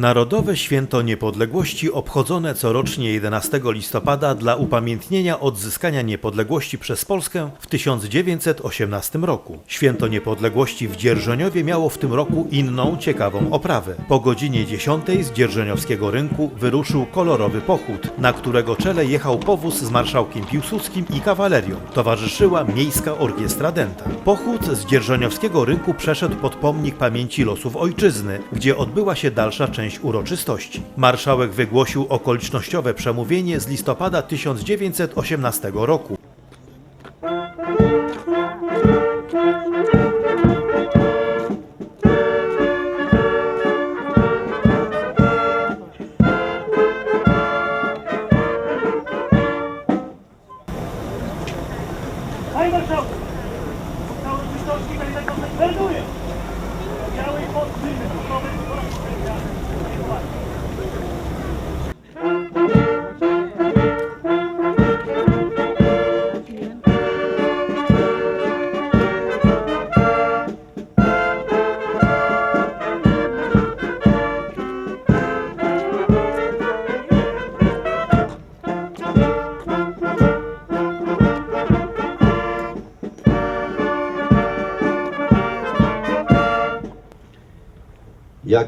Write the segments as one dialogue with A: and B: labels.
A: Narodowe Święto Niepodległości obchodzone corocznie 11 listopada dla upamiętnienia odzyskania niepodległości przez Polskę w 1918 roku. Święto Niepodległości w Dzierżoniowie miało w tym roku inną ciekawą oprawę. Po godzinie 10 z dzierżoniowskiego rynku wyruszył kolorowy pochód, na którego czele jechał powóz z marszałkiem Piłsudskim i kawalerią. Towarzyszyła Miejska Orkiestra Dęta. Pochód z dzierżoniowskiego rynku przeszedł pod pomnik pamięci losów ojczyzny, gdzie odbyła się dalsza część uroczystości. Marszałek wygłosił okolicznościowe przemówienie z listopada 1918 roku.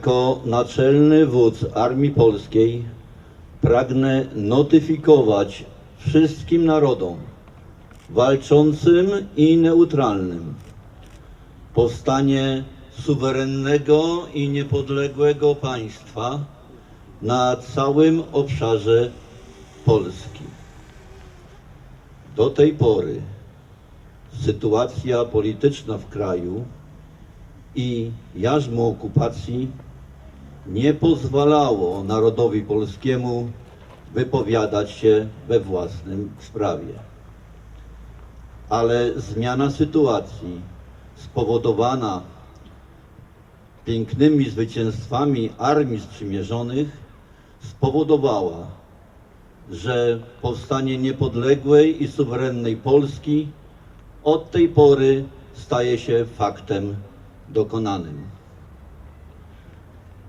B: Jako naczelny wódz Armii Polskiej pragnę notyfikować wszystkim narodom walczącym i neutralnym powstanie suwerennego i niepodległego państwa na całym obszarze Polski. Do tej pory sytuacja polityczna w kraju i jarzmo okupacji nie pozwalało narodowi polskiemu wypowiadać się we własnym sprawie. Ale zmiana sytuacji spowodowana pięknymi zwycięstwami armii sprzymierzonych spowodowała, że powstanie niepodległej i suwerennej Polski od tej pory staje się faktem dokonanym.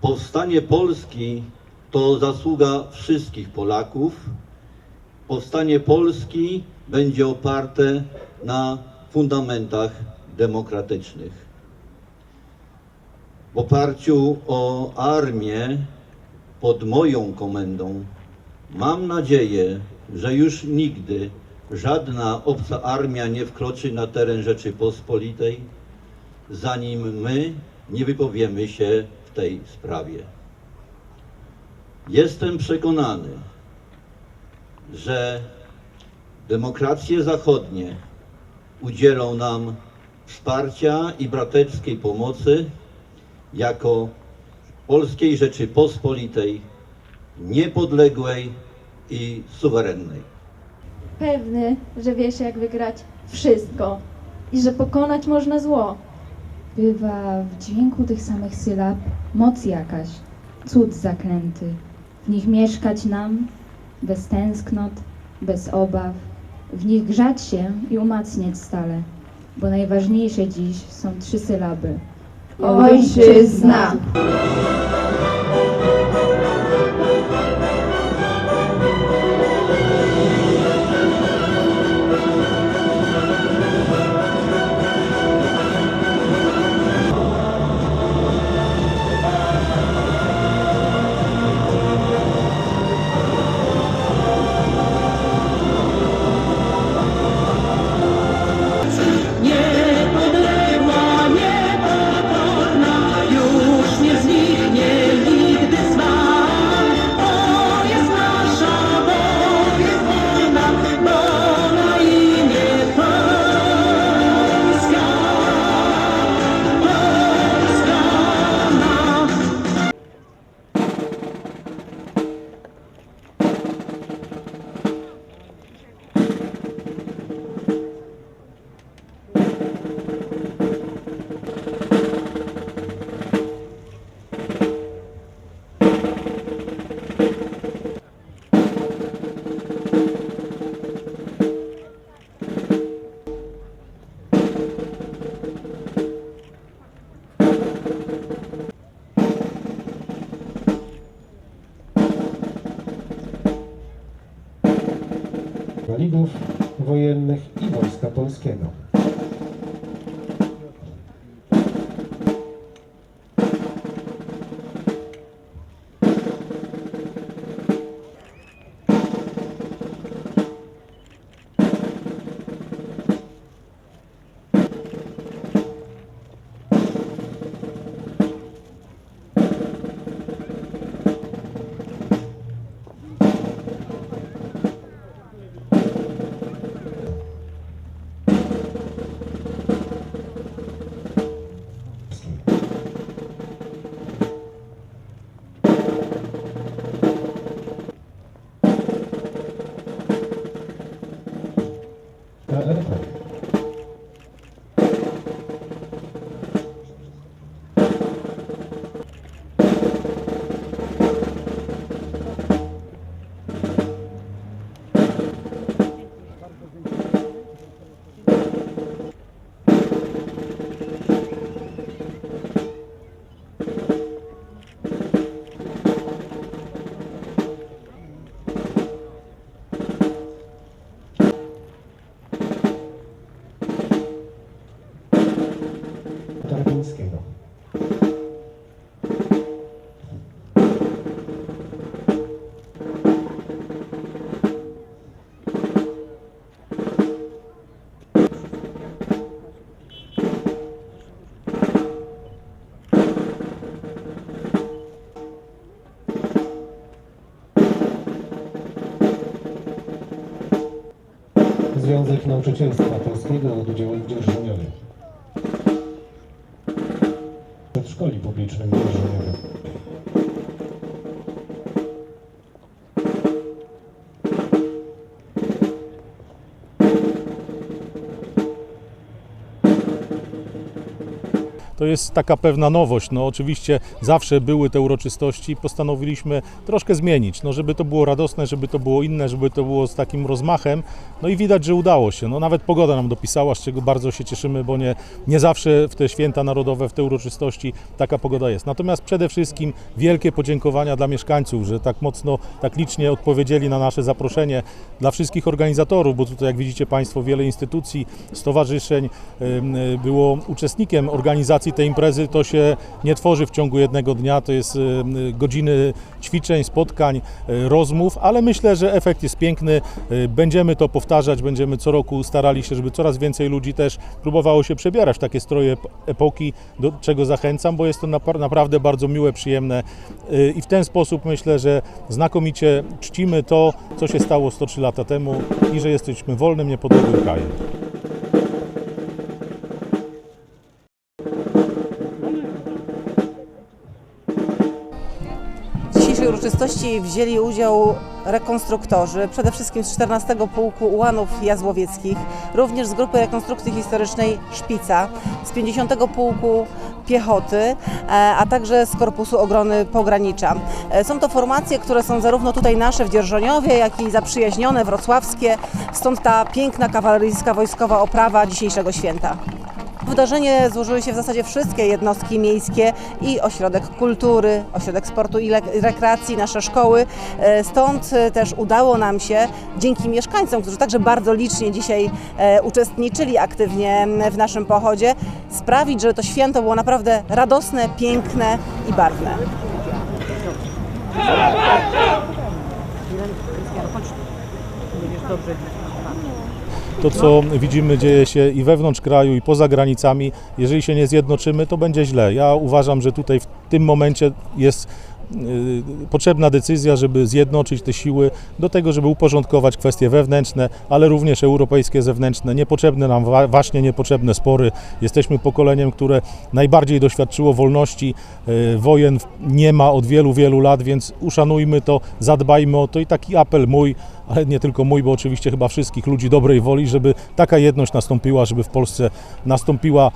B: Powstanie Polski to zasługa wszystkich Polaków. Powstanie Polski będzie oparte na fundamentach demokratycznych. W oparciu o armię pod moją komendą mam nadzieję, że już nigdy żadna obca armia nie wkroczy na teren Rzeczypospolitej, zanim my nie wypowiemy się w tej sprawie. Jestem przekonany, że demokracje zachodnie udzielą nam wsparcia i brateckiej pomocy jako Polskiej Rzeczypospolitej niepodległej i suwerennej.
C: Pewny, że wiesz jak wygrać wszystko i że pokonać można zło.
D: Bywa w dźwięku tych samych sylab moc jakaś, cud zaklęty. W nich mieszkać nam, bez tęsknot, bez obaw, w nich grzać się i umacniać stale, bo najważniejsze dziś są trzy sylaby.
C: Ojczyzna!
E: Niepodległa, Inwalidów Wojennych i Wojska Polskiego. Związek Nauczycielstwa Polskiego Oddziału w Dzierżoniowie. Przedszkoli publicznym w
F: To jest taka pewna nowość. No oczywiście zawsze były te uroczystości, postanowiliśmy troszkę zmienić, no żeby to było radosne, żeby to było inne, żeby to było z takim rozmachem. No i widać, że udało się. No nawet pogoda nam dopisała, z czego bardzo się cieszymy, bo nie, nie zawsze w te święta narodowe, w te uroczystości taka pogoda jest. Natomiast przede wszystkim wielkie podziękowania dla mieszkańców, że tak mocno, tak licznie odpowiedzieli na nasze zaproszenie, dla wszystkich organizatorów, bo tutaj jak widzicie Państwo wiele instytucji, stowarzyszeń było uczestnikiem organizacji tej imprezy. To się nie tworzy w ciągu jednego dnia, to jest ym, y, godziny ćwiczeń, spotkań, y, rozmów, ale myślę, że efekt jest piękny. Y, Będziemy to powtarzać, będziemy co roku starali się, żeby coraz więcej ludzi też próbowało się przebierać w takie stroje ep- epoki, do czego zachęcam, bo jest to napra- naprawdę bardzo miłe, przyjemne y, i w ten sposób myślę, że znakomicie czcimy to, co się stało 103 lata temu i że jesteśmy wolnym, niepodległym krajem.
G: Uroczystości wzięli udział rekonstruktorzy, przede wszystkim z 14 Pułku Ułanów Jazłowieckich, również z Grupy Rekonstrukcji Historycznej Szpica, z 50 Pułku Piechoty, e, a także z Korpusu Obrony Pogranicza. E, Są to formacje, które są zarówno tutaj nasze w Dzierżoniowie, jak i zaprzyjaźnione wrocławskie, stąd ta piękna kawaleryjska wojskowa oprawa dzisiejszego święta. Wydarzenie złożyły się w zasadzie wszystkie jednostki miejskie i ośrodek kultury, ośrodek sportu i rekreacji, nasze szkoły. E, Stąd też udało nam się, dzięki mieszkańcom, którzy także bardzo licznie dzisiaj e, uczestniczyli aktywnie w naszym pochodzie, sprawić, że to święto było naprawdę radosne, piękne i barwne.
F: To, co widzimy, dzieje się i wewnątrz kraju, i poza granicami. Jeżeli się nie zjednoczymy, to będzie źle. Ja uważam, że tutaj w tym momencie jest y, potrzebna decyzja, żeby zjednoczyć te siły do tego, żeby uporządkować kwestie wewnętrzne, ale również europejskie, zewnętrzne. Niepotrzebne nam właśnie niepotrzebne spory. Jesteśmy pokoleniem, które najbardziej doświadczyło wolności. y, Wojen nie ma od wielu, wielu lat, więc uszanujmy to, zadbajmy o to i taki apel mój, ale nie tylko mój, bo oczywiście chyba wszystkich ludzi dobrej woli, żeby taka jedność nastąpiła, żeby w Polsce nastąpiła,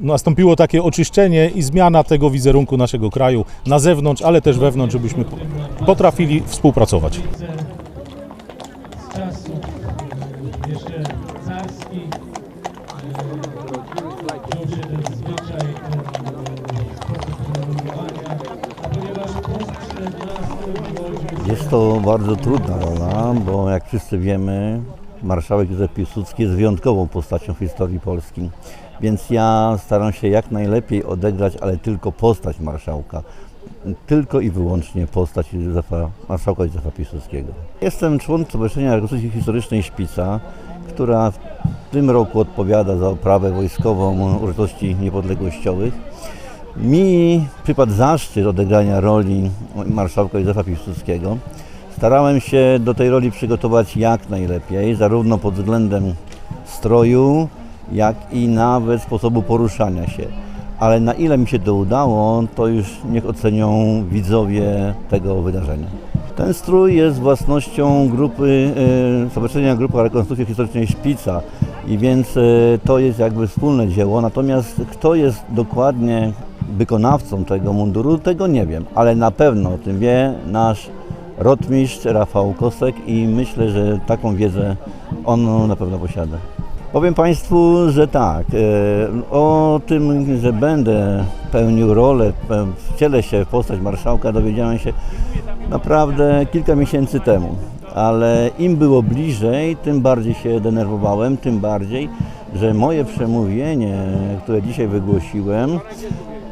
F: nastąpiło takie oczyszczenie i zmiana tego wizerunku naszego kraju na zewnątrz, ale też wewnątrz, żebyśmy potrafili współpracować.
B: To bardzo trudna rola, bo jak wszyscy wiemy, marszałek Józef Piłsudski jest wyjątkową postacią w historii Polski. Więc ja staram się jak najlepiej odegrać, ale tylko postać marszałka. Tylko i wyłącznie postać Józefa, marszałka Józefa Piłsudskiego. Jestem członkiem Stowarzyszenia Rekonstrukcji Historycznej Szpica, która w tym roku odpowiada za oprawę wojskową uroczystości niepodległościowych. Mi przypadł zaszczyt odegrania roli marszałka Józefa Piłsudskiego. Starałem się do tej roli przygotować jak najlepiej, zarówno pod względem stroju, jak i nawet sposobu poruszania się. Ale na ile mi się to udało, to już niech ocenią widzowie tego wydarzenia. Ten strój jest własnością grupy, e, Stowarzyszenia Grupa Rekonstrukcji Historycznej Szpica i więc e, to jest jakby wspólne dzieło. Natomiast kto jest dokładnie wykonawcą tego munduru, tego nie wiem, ale na pewno o tym wie nasz rotmistrz Rafał Kosek i myślę, że taką wiedzę on na pewno posiada. Powiem Państwu, że tak, e, o tym, że będę pełnił rolę, wcielę się w postać marszałka, dowiedziałem się naprawdę kilka miesięcy temu. Ale im było bliżej, tym bardziej się denerwowałem, tym bardziej, że moje przemówienie, które dzisiaj wygłosiłem,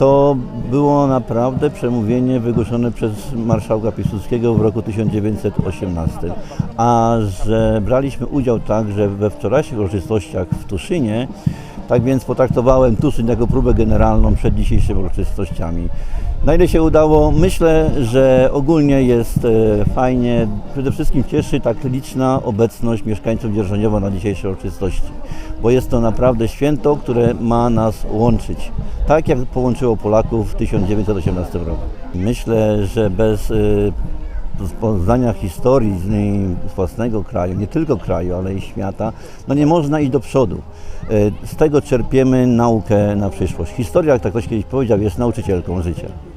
B: to było naprawdę przemówienie wygłoszone przez marszałka Piłsudskiego w roku 1918. A że braliśmy udział także we wczorajszych uroczystościach w Tuszynie, tak więc potraktowałem Tuszyn jako próbę generalną przed dzisiejszymi uroczystościami. Na ile się udało, myślę, że ogólnie jest e, fajnie. Przede wszystkim cieszy tak liczna obecność mieszkańców Dzierżoniowa na dzisiejszej uroczystości, bo jest to naprawdę święto, które ma nas łączyć, tak jak połączyło Polaków w 1918 roku. Myślę, że bez e, poznania historii z własnego kraju, nie tylko kraju, ale i świata, no nie można iść do przodu. E, Z tego czerpiemy naukę na przyszłość. Historia, jak tak ktoś kiedyś powiedział, jest nauczycielką życia.